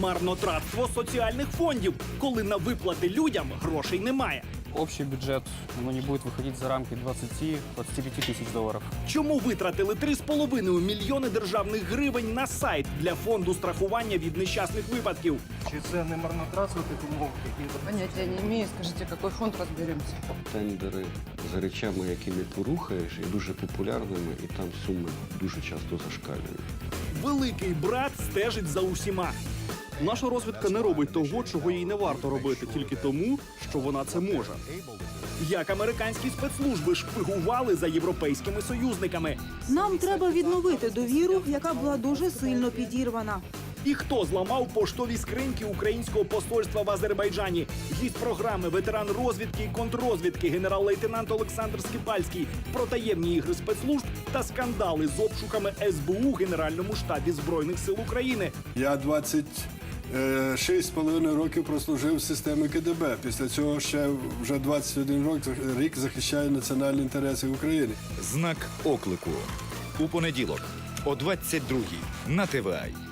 марнотратство соціальних фондів, коли на виплати людям грошей немає. Общий бюджет ну, не будет выходить за рамки 20-25 тысяч долларов. Чому витратили 3,5 мільйони державних гривень на сайт для фонду страхування від нещасних випадків? Чи це не марнотратство тих умов, які Понятия не имею. Скажите, какой фонд разберемся. Тендери за речами, які не порухаєш, є дуже популярними, і там суми дуже часто зашкалюють. Великий брат стежить за усіма. Наша розвідка не робить того, чого їй не варто робити, тільки тому, що вона це може. Як американські спецслужби шпигували за європейськими союзниками, Нам треба відновити довіру, яка була дуже сильно підірвана. і хто зламав поштові скриньки українського посольства в Азербайджані? Гість програми, ветеран розвідки і контррозвідки, генерал-лейтенант Олександр Скипальський про таємні ігри спецслужб та скандали з обшуками СБУ у Генеральному штабі збройних сил України. Я 26,5 років прослужив в системі КДБ. Після цього ще вже 21 рок, рік захищає національні інтереси України. Знак оклику у понеділок о 22-й на ТВА.